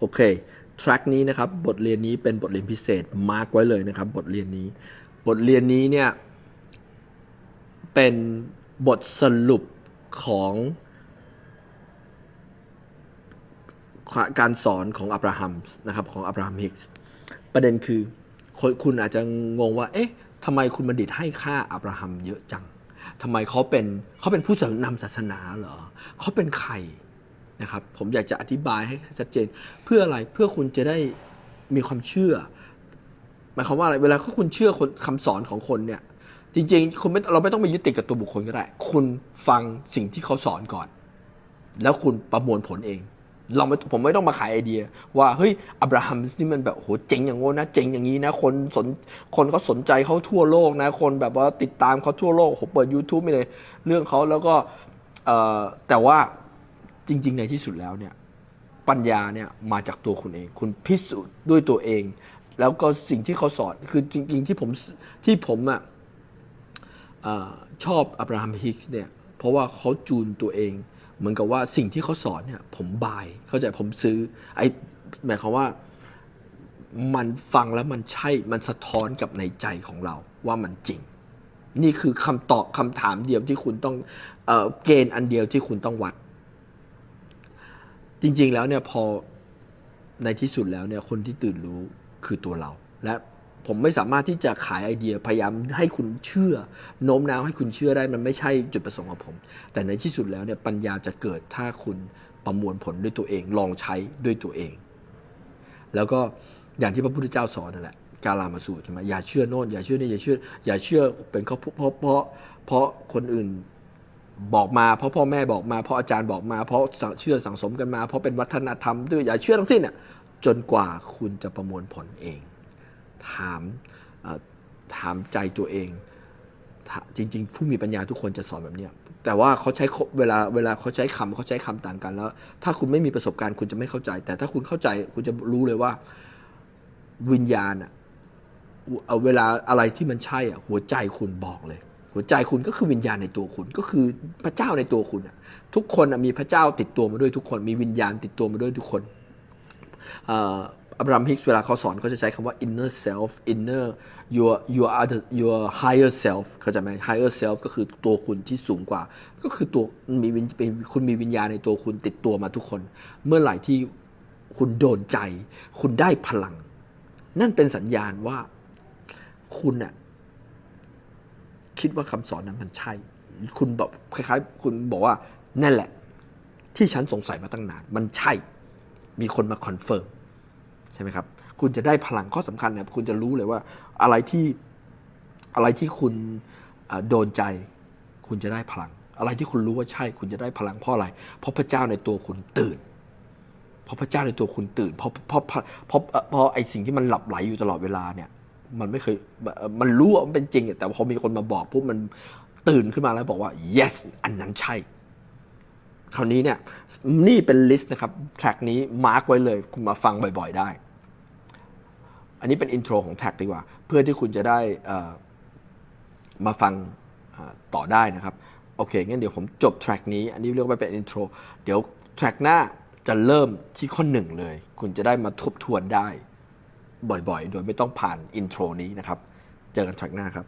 โอเคทรัคนี้นะครับบทเรียนนี้เป็นบทเรียนพิเศษมาร์กไว้เลยนะครับ บทเรียนนี้ บทเรียนนี้เนี่ยเป็นบทสรุปของการสอนของอับราฮัมนะครับของอับราฮัมฮิกส์ประเด็นคือค,คุณอาจจะงงว่า เอ๊ะทำไมคุณบัณฑิตให้ค่าอับราฮัมเยอะจังทำไมเขาเป็นเขาเป็นผู้นำศาสนาเหรอเขาเป็นใคร นะครับผมอยากจะอธิบายให้ชัดเจน เพื่ออะไรเพื่อคุณจะได้มีความเชื่อหมายความว่าอะไรเวลาที่คุณเชื่อคนคำสอนของคนเนี่ยจริงๆคุณไม่เราไม่ต้องไปยึดติดกับตัวบุคคลก็ได้ คุณฟังสิ่งที่เขาสอนก่อน แล้วคุณประมวลผลเอง เราไม่ผมไม่ต้องมาขายไอเดีย ว่าเฮ้ยอับราฮัมนี่มันแบบโหเจ๋งอย่างโง่นะเจ๋งอย่างนี้นะ คนสนคนเขาสนใจเขาทั่วโลกนะ คนแบบว่าติดตามเขาทั่วโลกผมเปิด YouTube ไม่เลย เรื่องเขาแล้วก็เอ่อแต่ว่า จริง ๆ ในที่สุดแล้วเนี่ยปัญญาเนี่ยมาจากตัวคุณเอง คุณพิสูจน์ด้วยตัวเอง แล้วก็สิ่งที่เขาสอนคือจริง ๆ ที่ผมที่ผมอะชอบอับราฮัมฮิกส์เนี่ยเพราะว่าเขาจูนตัวเอง เหมือนกับว่าสิ่งที่เขาสอนเนี่ยผมบายเข้าใจผมซื้อไอหมายความว่ามันฟังแล้วมันใช่มันสะท้อนกับในใจของเราว่ามันจริง นี่คือคำตอบคำถามเดียวที่คุณต้องเออเกณฑ์อันเดียวที่คุณต้องวัด จริง ๆ แล้วเนี่ยพอในที่สุดแล้วเนี่ยคนที่ตื่นรู้คือตัวเรา และผมไม่สามารถที่จะขายไอเดียพยายามให้คุณเชื่อโน้มน้าวให้คุณเชื่อได้มันไม่ใช่จุดประสงค์ของผม แต่ในที่สุดแล้วเนี่ยปัญญาจะเกิดถ้าคุณประมวลผลด้วยตัวเอง ลองใช้ด้วยตัวเอง แล้วก็อย่างที่พระพุทธเจ้าสอนนั่นแหละกาลามาสูตรใช่ไหมอย่าเชื่อโน่นอย่าเชื่อนี่อย่าเชื่อ อย่าเชื่อเป็นเขาเพราะเพราะเพราะเพราะคนอื่น บอกมาเพราะพ่อแม่บอกมาเพราะอาจารย์บอกมา เพราะเชื่อสังสมกันมา เพราะเป็นวัฒนธรรมด้วยอย่าเชื่อทั้งสิ้นน่ะจนกว่าคุณจะประมวลผลเอง ถามถามใจตัวเอง จริง ๆ ผู้มีปัญญาทุกคนจะสอนแบบนี้แต่ว่าเขาใช้เวลาเวลาเขาใช้คำเขาใช้คำต่างกันแล้ว ถ้าคุณไม่มีประสบการณ์คุณจะไม่เข้าใจ แต่ถ้าคุณเข้าใจคุณจะรู้เลยว่าวิญญาณอะเอาเวลาอะไรที่มันใช่อะหัวใจคุณบอกเลย หัวใจคุณก็คือวิญญาณในตัวคุณก็คือพระเจ้าในตัวคุณทุกคนมีพระเจ้าติดตัวมาด้วยทุกคน มีวิญญาณติดตัวมาด้วยทุกคนอับราฮัมฮิกส์เวลาเขาสอนเขาจะใช้คำว่า inner self inner your your other your higher self เขาจไหม higher self ก็คือตัวคุณที่สูงกว่า ก็คือตัวมีวิญเป็นคุณมีวิญญาณในตัวคุณติดตัวมาทุกคน เมื่อไหร่ที่คุณโดนใจ คุณได้พลัง นั่นเป็นสัญญาณว่าคุณน่ะ คิดว่าคำสอนนั้นมันใช่ คุณแบบคล้าย ๆ คุณบอกว่านั่นแหละ ที่ฉันสงสัยมาตั้งนาน มันใช่ มีคนมาคอนเฟิร์มใช่ไหมครับ คุณจะได้พลังข้อสำคัญเนี่ยคุณจะรู้เลยว่าอะไรที่อะไรที่คุณโดนใจ คุณจะได้พลัง อะไรที่คุณรู้ว่าใช่ คุณจะได้พลังเพราะอะไร เพราะพระเจ้าในตัวคุณตื่นเพราะพระเจ้าในตัวคุณตื่นเพราะเพราะเพราะเพราะเพราะไอสิ่งที่มันหลับไหลอยู่ตลอดเวลาเนี่ย มันไม่เคยมันรู้ว่ามันเป็นจริง แต่พอมีคนมาบอกปุ๊บมันตื่นขึ้นมาแล้วบอกว่า yes อันนั้นใช่ คราวนี้เนี่ย นี่เป็นลิสต์นะครับแท็กนี้มาร์กไว้เลย คุณมาฟังบ่อยๆได้ อันนี้เป็นอินโทรของแท็กดีกว่า เพื่อที่คุณจะได้มาฟังต่อได้นะครับ โอเคงั้นเดี๋ยวผมจบแทร็กนี้ อันนี้เรียกว่าเป็นอินโทรเดี๋ยวแทร็กหน้าจะเริ่มที่ข้อหนึ่งเลย คุณจะได้มาทบทวนได้ บ่อยๆ โดยไม่ต้องผ่านอินโทรนี้นะครับ เจอกันแทร็กหน้าครับ